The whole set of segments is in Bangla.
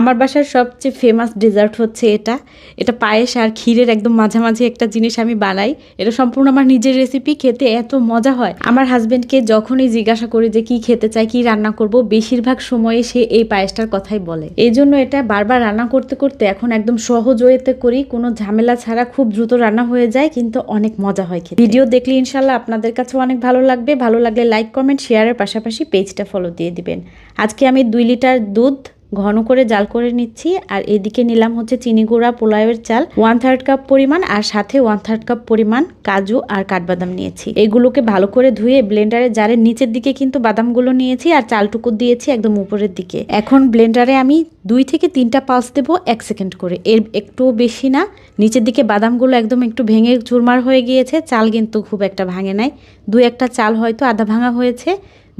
আমার বাসার সবচেয়ে ফেমাস ডেজার্ট হচ্ছে এটা। এটা পায়েস আর ক্ষীরের একদম মাঝামাঝি একটা জিনিস আমি বানাই। এটা সম্পূর্ণ আমার নিজের রেসিপি খেতে এত মজা হয়। আমার হাজব্যান্ডকে যখনই জিজ্ঞাসা করি যে কি খেতে চাই, কি রান্না করব, বেশিরভাগ সময়ে সে এই পায়েসটার কথাই বলে। এই জন্য এটা বারবার রান্না করতে করতে এখন একদম সহজ ওয়েতে করি। কোনো ঝামেলা ছাড়া খুব দ্রুত রান্না হয়ে যায়, কিন্তু অনেক মজা হয় খেতে। ভিডিও দেখলে ইনশাল্লাহ আপনাদের কাছে অনেক ভালো লাগবে। ভালো লাগলে লাইক কমেন্ট শেয়ারের পাশাপাশি পেজটা ফলো দিয়ে দিবেন। আজকে আমি দুই লিটার দুধ ঘন করে জাল করে নিচ্ছি। আর এদিকে নিলাম হচ্ছে চিনি গুঁড়া, পোলাওয়ের চাল। ওয়ান থার্ড কাপ পরিমাণ আর সাথে ওয়ান থার্ড কাপ পরিমাণ কাজু আর কাঠবাদাম নিয়েছি। এগুলোকে ভালো করে ধুয়ে ব্লেন্ডারে জারের নিচের দিকে কিন্তু বাদামগুলো নিয়েছি আর চালটুকু দিয়েছি একদম উপরের দিকে। এখন ব্লেন্ডারে আমি দুই থেকে তিনটা পালস দেবো এক সেকেন্ড করে। এর একটু বেশি না। নিচের দিকে বাদামগুলো একদম একটু ভেঙে চুরমার হয়ে গিয়েছে। চাল কিন্তু খুব একটা ভাঙে নাই। দুই একটা চাল হয়তো আধা ভাঙা হয়েছে।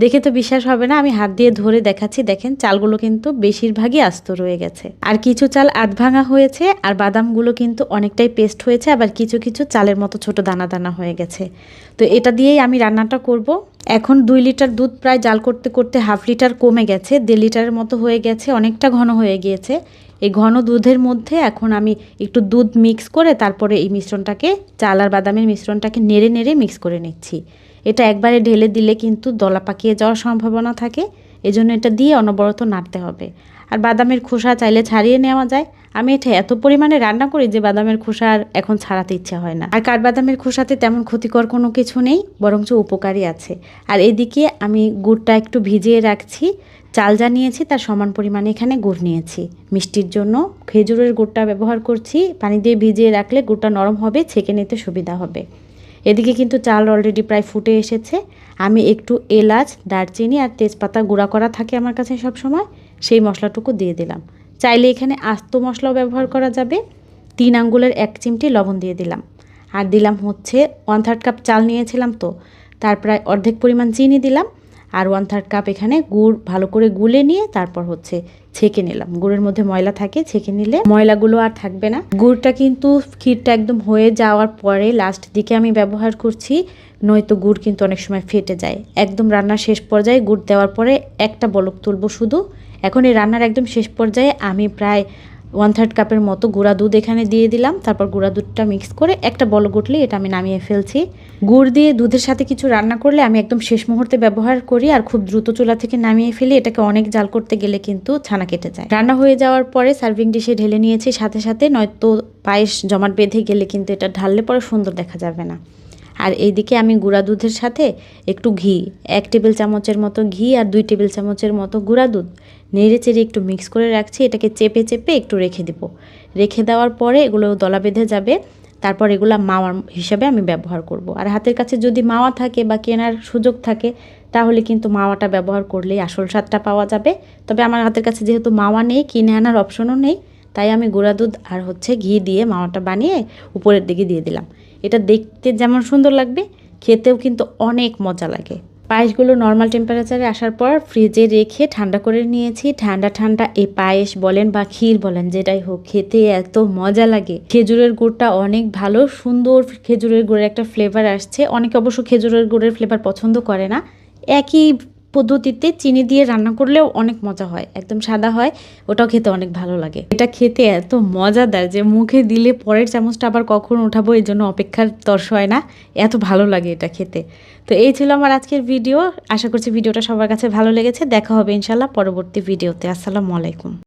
দেখে তো বিশ্বাস হবে না, আমি হাত দিয়ে ধরে দেখাচ্ছি, দেখেন চালগুলো কিন্তু বেশিরভাগই আস্ত রয়ে গেছে। আর কিছু চাল আধ ভাঙা হয়েছে, আর বাদামগুলো কিন্তু অনেকটাই পেস্ট হয়েছে, আবার কিছু কিছু চালের মতো ছোট দানা দানা হয়ে গেছে। তো এটা দিয়েই আমি রান্নাটা করব। এখন দুই লিটার দুধ প্রায় জাল করতে করতে হাফ লিটার কমে গেছে, দেড় লিটারের মতো হয়ে গেছে, অনেকটা ঘন হয়ে গিয়েছে। এই ঘন দুধের মধ্যে এখন আমি একটু দুধ মিক্স করে তারপরে এই মিশ্রণটাকে, চাল আর বাদামের মিশ্রণটাকে নেড়ে নেড়ে মিক্স করে নিচ্ছি। এটা একবারে ঢেলে দিলে কিন্তু দলা পাকিয়ে যাওয়ার সম্ভাবনা থাকে। এজন্য এটা দিয়ে অনবরত নাড়তে হবে। আর বাদামের খোসা চাইলে ছাড়িয়ে নেওয়া যায়। আমি এটা এত পরিমাণে রান্না করি যে বাদামের খোসা আর এখন ছাড়াতে ইচ্ছা হয় না। আর কাঠবাদামের খোসাতে তেমন ক্ষতিকর কোনো কিছু নেই, বরঞ্চ উপকারী আছে। আর এদিকে আমি গুড়টা একটু ভিজিয়ে রাখছি। চাল যা নিয়েছি তার সমান পরিমাণে এখানে গুড় নিয়েছি। মিষ্টির জন্য খেজুরের গুড়টা ব্যবহার করছি। পানি দিয়ে ভিজিয়ে রাখলে গুড়টা নরম হবে, ছেঁকে নিতে সুবিধা হবে। এদিকে কিন্তু চাল অলরেডি প্রায় ফুটে এসেছে। আমি একটু এলাচ, দারচিনি আর তেজপাতা গুঁড়া করা থাকে আমার কাছে সব সময় সেই মশলাটুকু দিয়ে দিলাম। চাইলে এখানে আস্ত মশলাও ব্যবহার করা যাবে। তিন আঙ্গুলের এক চিমটি লবণ দিয়ে দিলাম। আর দিলাম হচ্ছে ওয়ান থার্ড কাপ চাল নিয়েছিলাম তো, তার প্রায় অর্ধেক পরিমাণ চিনি দিলাম। আর ওয়ান থার্ড কাপ এখানে গুড় ভালো করে গুলে নিয়ে তারপর হচ্ছে ছেঁকে নিলাম। গুড়ের মধ্যে ময়লা থাকে, ছেঁকে নিলে ময়লাগুলো আর থাকবে না। গুড়টা কিন্তু ক্ষীরটা একদম হয়ে যাওয়ার পরে লাস্ট দিকে আমি ব্যবহার করছি, নয়তো গুড় কিন্তু অনেক সময় ফেটে যায়। একদম রান্নার শেষ পর্যায়ে গুড় দেওয়ার পরে একটা বলক তুলবো শুধু। এখন এই রান্নার একদম শেষ পর্যায়ে আমি প্রায় ওয়ান থার্ড কাপের মতো গুঁড়া দুধ এখানে দিয়ে দিলাম। তারপর গুঁড়া দুধটা মিক্স করে একটা বল গুটলে, এটা আমি নামিয়ে ফেলছি। গুড় দিয়ে দুধের সাথে কিছু রান্না করলে আমি একদম শেষ মুহূর্তে ব্যবহার করি আর খুব দ্রুত চুলা থেকে নামিয়ে ফেলি। এটাকে অনেক জাল করতে গেলে কিন্তু ছানা কেটে যায়। রান্না হয়ে যাওয়ার পরে সার্ভিং ডিশে ঢেলে নিয়েছি। সাথে সাথে নয়তো পায়েস জমাট বেঁধে গেলে কিন্তু এটা ঢাললে পরে সুন্দর দেখা যাবে না। আর এইদিকে আমি গুঁড়া দুধের সাথে একটু ঘি, এক টেবিল চামচের মতো ঘি আর দুই টেবিল চামচের মতো গুঁড়া দুধ। নেড়ে চেড়ে একটু মিক্স করে রাখছি, এটাকে চেপে চেপে একটু রেখে দেবো। রেখে দেওয়ার পরে এগুলো দলা বেঁধে যাবে, তারপর এগুলো মাওয়ার হিসাবে আমি ব্যবহার করব। আর হাতের কাছে যদি মাওয়া থাকে বা কেনার সুযোগ থাকে, তাহলে কিন্তু মাওয়াটা ব্যবহার করলেই আসল স্বাদটা পাওয়া যাবে। তবে আমার হাতের কাছে যেহেতু মাওয়া নেই, কিনে আনার অপশনও নেই, তাই আমি গুঁড়া দুধ আর হচ্ছে ঘি দিয়ে মাওয়াটা বানিয়ে উপরের দিকে দিয়ে দিলাম। এটা দেখতে যেমন সুন্দর লাগবে, খেতেও কিন্তু অনেক মজা লাগে। পায়েসগুলো নর্মাল টেম্পারেচারে আসার পর ফ্রিজে রেখে ঠান্ডা করে নিয়েছি। ঠান্ডা ঠান্ডা এই পায়েস বলেন বা ক্ষীর বলেন, যেটাই হোক, খেতে এত মজা লাগে। খেজুরের গুড়টা অনেক ভালো, সুন্দর খেজুরের গুড়ের একটা ফ্লেভার আসছে। অনেকে অবশ্য খেজুরের গুড়ের ফ্লেভার পছন্দ করে না। একই পদ্ধতিতে চিনি দিয়ে রান্না করলেও অনেক মজা হয়, একদম সাদা হয়, ওটাও খেতে অনেক ভালো লাগে। এটা খেতে এত মজাদার যে মুখে দিলে পরের চামচটা আবার কখন উঠাবো, এই জন্য অপেক্ষার তর্স হয় না, এত ভালো লাগে এটা খেতে। তো এই ছিল আমার আজকের ভিডিও, আশা করছি ভিডিওটা সবার কাছে ভালো লেগেছে, দেখা হবে ইনশাল্লাহ পরবর্তী ভিডিওতে, আসসালামু আলাইকুম।